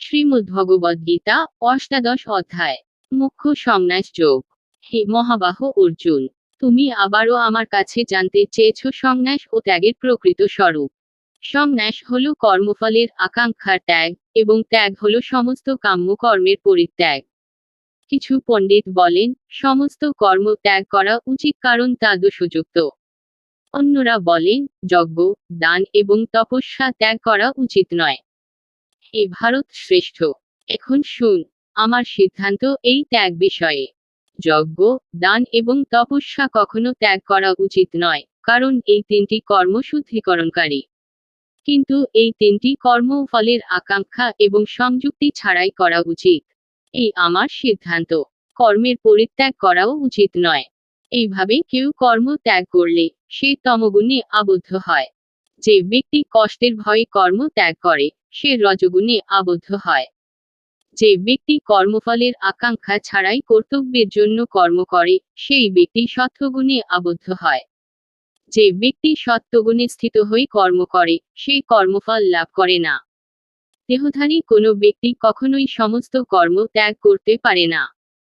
শ্রীমদ্ভগবদ্গীতা অষ্টাদশ অধ্যায়, মুখ্য সংন্যাস যোগ। হে মহাবাহ অর্জুন, তুমি আবারও আমার কাছে জানতে চেয়েছ সংন্যাস ও ত্যাগের প্রকৃত স্বরূপ। সংন্যাস হল কর্মফলের আকাঙ্ক্ষার ত্যাগ এবং ত্যাগ হল সমস্ত কাম্য কর্মের পরিত্যাগ। কিছু পণ্ডিত বলেন, সমস্ত কর্ম ত্যাগ করা উচিত কারণ তা দোষযুক্ত। অন্যরা বলেন, যজ্ঞ, দান এবং তপস্যা ত্যাগ করা উচিত নয়। হে ভারত শ্রেষ্ঠ। এখন শুন, আমার সিদ্ধান্ত এই ত্যাগ বিষয়ে। যজ্ঞ, দান এবং তপস্যা কখনো ত্যাগ করা উচিত নয়, কারণ এই তিনটি কর্ম শুদ্ধিকরণকারী। কিন্তু এই তিনটি কর্ম ফলের আকাঙ্ক্ষা এবং সংযুক্তি ছাড়াই করা উচিত। এই আমার সিদ্ধান্ত, কর্মের পরিত্যাগ করাও উচিত নয়। এইভাবে কেউ কর্ম ত্যাগ করলে সে তমগুণে আবদ্ধ হয়। যে ব্যক্তি কষ্টের ভয়ে কর্ম ত্যাগ করে, সে রজগুণে আবদ্ধ হয়। যে ব্যক্তি কর্মফলের আকাঙ্ক্ষা ছাড়াই কর্তব্যের জন্য কর্ম করে, সেই ব্যক্তি সত্যগুণে আবদ্ধ হয়। যে ব্যক্তি সত্যগুণে স্থিত হয়ে কর্ম করে সেই কর্মফল লাভ করে না। দেহধারী কোনো ব্যক্তি কখনোই সমস্ত কর্ম ত্যাগ করতে পারে না।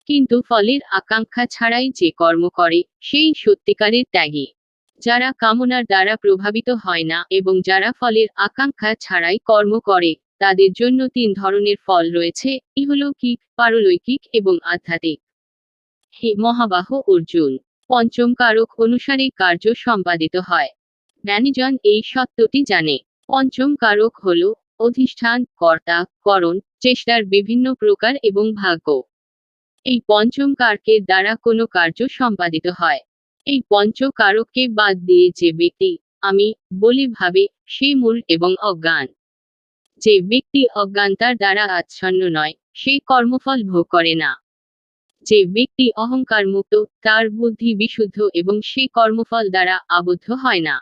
কিন্তু ফলের আকাঙ্ক্ষা ছাড়াই যে কর্ম করে, সেই সত্যিকারের ত্যাগী। যারা কামনার দ্বারা প্রভাবিত হয় না এবং যারা ফলের আকাঙ্ক্ষা ছাড়াই কর্ম করে, তাদের জন্য তিন ধরনের ফল রয়েছে ইহলৌকিক পারলৌকিক এবং আধ্যাত্মিক। হে মহাবাহ অর্জুন, পঞ্চম কারক অনুসারে কার্য সম্পাদিত হয়। জ্ঞানীজন এই সত্যটি জানে। পঞ্চম কারক হল অধিষ্ঠান, কর্তা, করণ, চেষ্টার বিভিন্ন প্রকার এবং ভাগ্য। এই পঞ্চম কারকের দ্বারা কোনো কার্য সম্পাদিত হয়। এই পঞ্চকারককে বাদ দিয়ে যে ব্যক্তি, আমি বলে ভাবে, সে মূল এবং অজ্ঞান। যে ব্যক্তি অজ্ঞানতার দ্বারা আচ্ছন্ন নয়, সে কর্মফল ভোগ করে না। যে ব্যক্তি অহংকার মুক্ত তার বুদ্ধি বিশুদ্ধ এবং সে কর্মফল দ্বারা আবদ্ধ হয় না।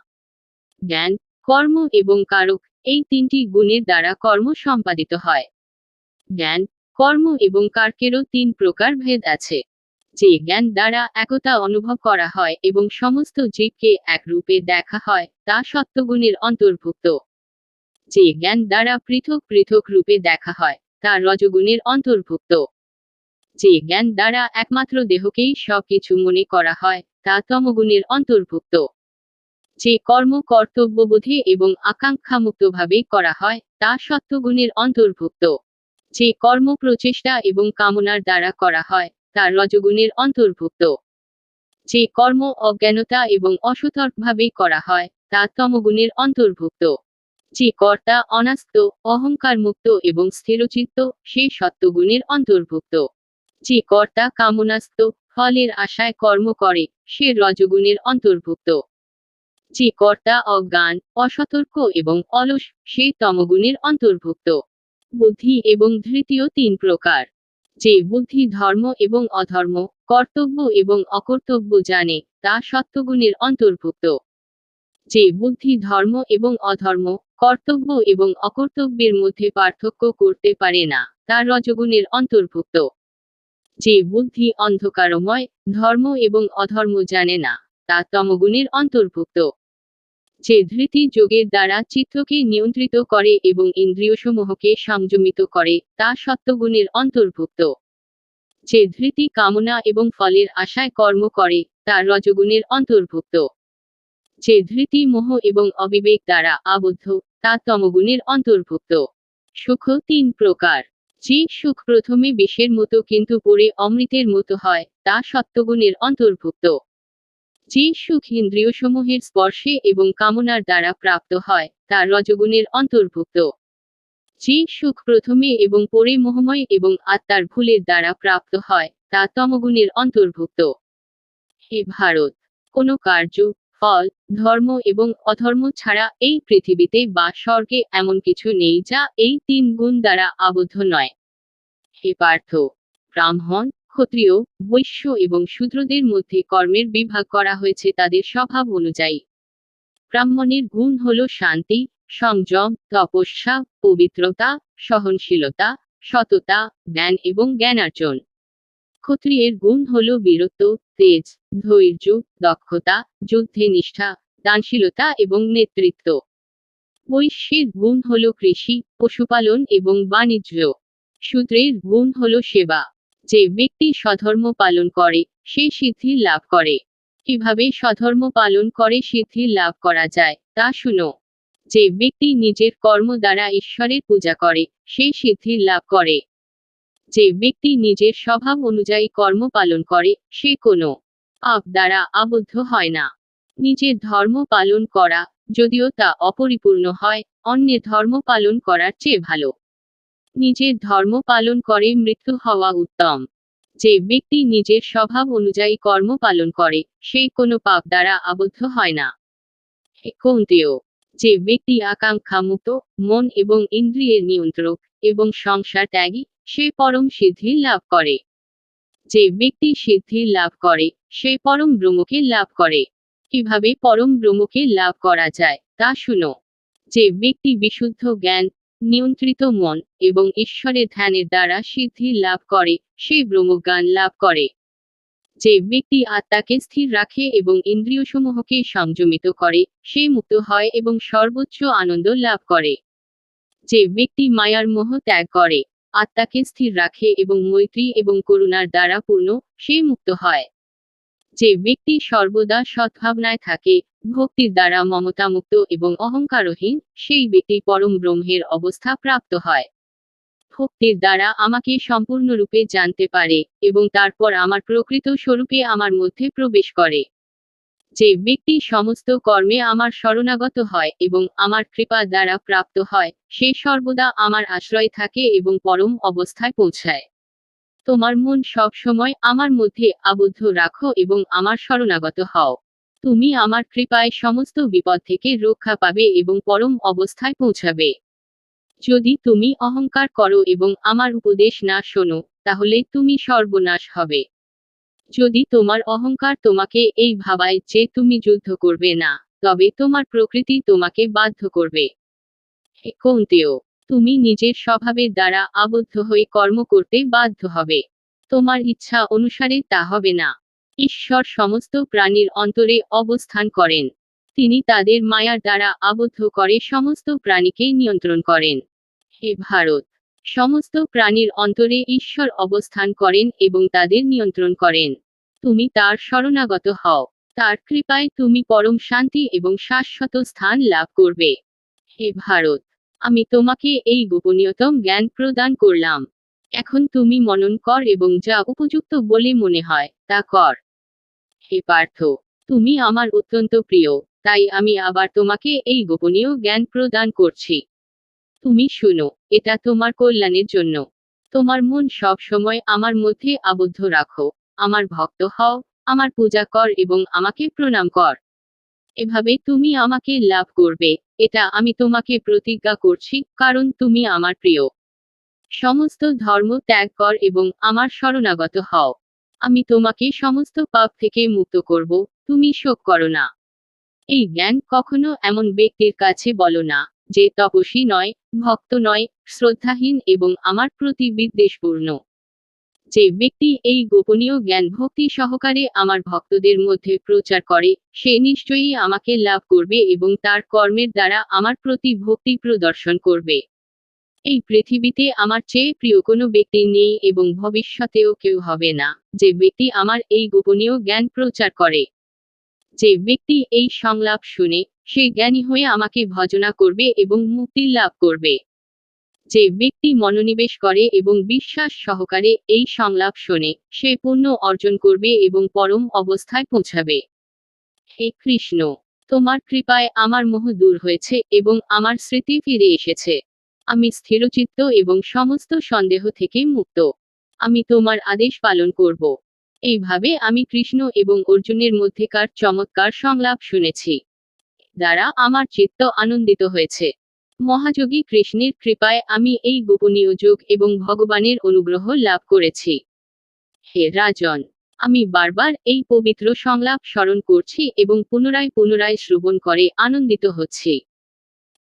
জ্ঞান, কর্ম এবং কারক এই তিনটি গুণের দ্বারা কর্ম সম্পাদিত হয়। জ্ঞান, কর্ম এবং কার্কেরও তিন প্রকার ভেদ আছে। যে জ্ঞান দ্বারা একতা অনুভব করা হয় এবং সমস্ত জীবকে এক রূপে দেখা হয়, তা সত্যগুণের অন্তর্ভুক্ত। যে জ্ঞান দ্বারা পৃথক পৃথক রূপে দেখা হয়, তা রজগুণের অন্তর্ভুক্ত। যে জ্ঞান দ্বারা একমাত্র দেহকেই সবকিছু মনে করা হয়, তা তমগুণের অন্তর্ভুক্ত। যে কর্ম কর্তব্যবোধে এবং আকাঙ্ক্ষামুক্তভাবে করা হয়, তা সত্যগুণের অন্তর্ভুক্ত। যে কর্ম প্রচেষ্টা এবং কামনার দ্বারা করা হয় তা রজগুণের অন্তর্ভুক্ত। যে কর্ম অজ্ঞানতা এবং অসতর্কভাবে করা হয়, তা তমগুণের অন্তর্ভুক্ত। যে কর্তা অনাস্ত অহংকার মুক্ত এবং স্থিরচিত্ত, সে সত্যগুণের অন্তর্ভুক্ত। যে কর্তা কামনাস্ত, ফলের আশায় কর্ম করে, সে রজগুণের অন্তর্ভুক্ত। যে কর্তা অজ্ঞান, অসতর্ক এবং অলস, সে তমগুণের অন্তর্ভুক্ত। বুদ্ধি এবং ধৃতীয় তিন প্রকার। যে বুদ্ধি ধর্ম এবং অধর্ম, কর্তব্য এবং অকর্তব্য জানে, তা সত্যগুণের অন্তর্ভুক্ত। যে বুদ্ধি ধর্ম এবং অধর্ম, কর্তব্য এবং অকর্তব্যের মধ্যে পার্থক্য করতে পারে না, তা রজগুণের অন্তর্ভুক্ত। যে বুদ্ধি অন্ধকারময়, ধর্ম এবং অধর্ম জানে না, তা তমগুণের অন্তর্ভুক্ত। যে ধৃতি যোগের দ্বারা চিত্তকে নিয়ন্ত্রিত করে এবং ইন্দ্রিয়সমূহকে সংযমিত করে, তা সত্যগুণের অন্তর্ভুক্ত। যে ধৃতি কামনা এবং ফলের আশায় কর্ম করে, তা রজগুণের অন্তর্ভুক্ত। যে ধৃতি মোহ এবং অবিবেক দ্বারা আবদ্ধ, তা তমগুণের অন্তর্ভুক্ত। সুখ তিন প্রকার। যে সুখ প্রথমে বিষের মতো কিন্তু পরে অমৃতের মতো হয়, তা সত্যগুণের অন্তর্ভুক্ত। যে সুখ ইন্দ্রিয়সমূহের স্পর্শে এবং কামনার দ্বারা প্রাপ্ত হয়, তা রজগুণের অন্তর্ভুক্ত। যে সুখ প্রথমে এবং পরে মোহময় এবং আত্মার ভুলের দ্বারা প্রাপ্ত হয়, তা তমগুণের অন্তর্ভুক্ত। হে ভারত! কোনো কার্য, ফল, ধর্ম এবং অধর্ম ছাড়া এই পৃথিবীতে বা স্বর্গে এমন কিছু নেই যা এই তিন গুণ দ্বারা আবদ্ধ নয়। হে পার্থ! ব্রাহ্মণ ক্ষত্রিয়, বৈশ্য এবং শূদ্রদের মধ্যে কর্মের বিভাগ করা হয়েছে তাদের স্বভাব অনুযায়ী। ব্রাহ্মণের গুণ হল শান্তি, সংযম, তপস্যা, পবিত্রতা, সহনশীলতা, সততা, জ্ঞান এবং জ্ঞানার্জন। ক্ষত্রিয়ের গুণ হল বীরত্ব, তেজ, ধৈর্য, দক্ষতা, যুদ্ধে নিষ্ঠা, দানশীলতা এবং নেতৃত্ব। বৈশ্যের গুণ হল কৃষি, পশুপালন এবং বাণিজ্য। সূত্রের গুণ হল সেবা। যে ব্যক্তি স্বধর্ম পালন করে, সে সিদ্ধি লাভ করে। কীভাবে স্বধর্ম পালন করে, সিদ্ধি লাভ করা যায়, তা শুনো। যে ব্যক্তি নিজের কর্ম দ্বারা ঈশ্বরের পূজা করে, সে সিদ্ধি লাভ করে। যে ব্যক্তি নিজের স্বভাব অনুযায়ী কর্ম পালন করে, সে কোনো আপ দ্বারা আবদ্ধ হয় না। নিজের ধর্ম পালন করা, যদিও তা অপরিপূর্ণ হয়, অন্যের ধর্ম পালন করার চেয়ে ভালো। নিজের ধর্ম পালন করে মৃত্যু হওয়া উত্তম। যে ব্যক্তি নিজের স্বভাব অনুযায়ী কর্ম পালন করে, সে কোনো পাপ দ্বারা আবদ্ধ হয় না। হে কৌন্তেয় যে ব্যক্তি আকাঙ্ক্ষা মুক্ত মন এবং ইন্দ্রিয়ের নিয়ন্ত্রক এবং সংসার ত্যাগী, সে পরম সিদ্ধি লাভ করে। যে ব্যক্তি সিদ্ধি লাভ করে, সে পরম ব্রহ্মকে লাভ করে। কীভাবে পরম ব্রহ্মকে লাভ করা যায়, তা শুনো। যে ব্যক্তি বিশুদ্ধ জ্ঞান নিয়ন্ত্রিত মন এবং ঈশ্বরের ধ্যানের দ্বারা সিদ্ধি লাভ করে, সে ব্রহ্মজ্ঞান লাভ করে। যে ব্যক্তি আত্মাকে স্থির রাখে এবং ইন্দ্রিয়সমূহকে সংযমিত করে, সে মুক্ত হয় এবং সর্বোচ্চ আনন্দ লাভ করে। যে ব্যক্তি মায়ার মোহ ত্যাগ করে, আত্মাকে স্থির রাখে এবং মৈত্রী এবং করুণার দ্বারা পূর্ণ, সে মুক্ত হয়। যে ব্যক্তি সর্বদা সদ্ভাবনায় থাকে, ভক্তির দ্বারা মমতামুক্ত এবং অহংকারহীন, সেই ব্যক্তি পরম ব্রহ্মের অবস্থা প্রাপ্ত হয়। ভক্তির দ্বারা আমাকে সম্পূর্ণরূপে জানতে পারে এবং তারপর আমার প্রকৃত স্বরূপে আমার মধ্যে প্রবেশ করে। যে ব্যক্তি সমস্ত কর্মে আমার শরণাগত হয় এবং আমার কৃপা দ্বারা প্রাপ্ত হয়, সে সর্বদা আমার আশ্রয় থাকে এবং পরম অবস্থায় পৌঁছায়। তোমার মন সব সময় আমার মধ্যে আবদ্ধ রাখো এবং আমার শরণাগত হও। তুমি আমার কৃপায় সমস্ত বিপদ থেকে রক্ষা পাবে এবং পরম অবস্থায় পৌঁছাবে। যদি তুমি অহংকার করো এবং আমার উপদেশ না শোনো, তাহলে তুমি সর্বনাশ হবে। যদি তোমার অহংকার তোমাকে এই ভাবায় যে তুমি যুদ্ধ করবে না, তবে তোমার প্রকৃতি তোমাকে বাধ্য করবে। হে কৌন্তেয়! তুমি নিজের স্বভাবের দ্বারা আবদ্ধ হয়ে কর্ম করতে বাধ্য হবে। তোমার ইচ্ছা অনুসারে তা হবে না। ঈশ্বর সমস্ত প্রাণীর অন্তরে অবস্থান করেন। তিনি তাদের মায়ার দ্বারা আবদ্ধ করে সমস্ত প্রাণীকে নিয়ন্ত্রণ করেন। হে ভারত! সমস্ত প্রাণীর অন্তরে ঈশ্বর অবস্থান করেন এবং তাদের নিয়ন্ত্রণ করেন। তুমি তার শরণাগত হও। তার কৃপায় তুমি পরম শান্তি এবং শাশ্বত স্থান লাভ করবে। হে ভারত! আমি তোমাকে এই গোপনীয়তম জ্ঞান প্রদান করলাম। এখন তুমি মনন কর এবং যা উপযুক্ত বলে মনে হয়, তা কর। হে পার্থ, তুমি আমার অত্যন্ত প্রিয়, তাই আমি আবার তোমাকে এই গোপনীয় জ্ঞান প্রদান করছি। তুমি শুনো, এটা তোমার কল্যাণের জন্য। তোমার মন সব সময় আমার মধ্যে আবদ্ধ রাখো, আমার ভক্ত হও, আমার পূজা কর এবং আমাকে প্রণাম কর। এভাবে তুমি আমাকে লাভ করবে। এটা আমি তোমাকে প্রতিজ্ঞা করছি, কারণ তুমি আমার প্রিয়। সমস্ত ধর্ম ত্যাগ কর এবং আমার শরণাগত হও। আমি তোমাকে সমস্ত পাপ থেকে মুক্ত করব, তুমি শোক করো না। এই জ্ঞান কখনো এমন ব্যক্তির কাছে বলো না, যে তপসী নয়, ভক্ত নয়, শ্রদ্ধাহীন এবং আমার প্রতি বিদ্বেষপূর্ণ। যে ব্যক্তি এই গোপনীয় জ্ঞান ভক্তি সহকারে আমার ভক্তদের মধ্যে প্রচার করে, সে নিশ্চয়ই আমাকে লাভ করবে এবং তার কর্মের দ্বারা আমার প্রতি ভক্তি প্রদর্শন করবে। এই পৃথিবীতে আমার চেয়ে প্রিয় কোনো ব্যক্তি নেই এবং ভবিষ্যতেও কেউ হবে না, যে ব্যক্তি আমার এই গোপনীয় জ্ঞান প্রচার করে। যে ব্যক্তি এই সংলাপ শুনে, সে জ্ঞানী হয়ে আমাকে ভজনা করবে এবং মুক্তি লাভ করবে। যে ব্যক্তি মনোনিবেশ করে এবং বিশ্বাস সহকারে এই সংলাপ শোনে, সে পুণ্য অর্জন করবে এবং পরম অবস্থায় পৌঁছাবে। হে কৃষ্ণ, তোমার কৃপায় আমার মোহ দূর হয়েছে এবং আমার স্মৃতি ফিরে এসেছে। আমি স্থিরচিত্ত এবং সমস্ত সন্দেহ থেকে মুক্ত। আমি তোমার আদেশ পালন করব। এইভাবে আমি কৃষ্ণ এবং অর্জুনের মধ্যেকার চমৎকার সংলাপ শুনেছি। দ্বারা আমার চিত্ত আনন্দিত হয়েছে। মহাযোগী কৃষ্ণের কৃপায় আমি এই গোপনীয় যোগ এবং ভগবানের অনুগ্রহ লাভ করেছি। হে রাজন, আমি বারবার এই পবিত্র সংলাপ স্মরণ করছি এবং পুনরায় পুনরায় শ্রবণ করে আনন্দিত হচ্ছি।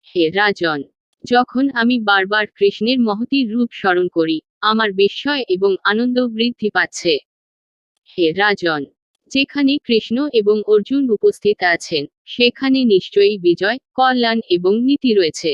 হে রাজন, যখন আমি বারবার কৃষ্ণের মহতির রূপ স্মরণ করি, আমার বিস্ময় এবং আনন্দ বৃদ্ধি পাচ্ছে। হে রাজন, যেখানে কৃষ্ণ এবং অর্জুন উপস্থিত আছেন, সেখানে নিশ্চয়ই বিজয়, কল্যাণ এবং নীতি রয়েছে।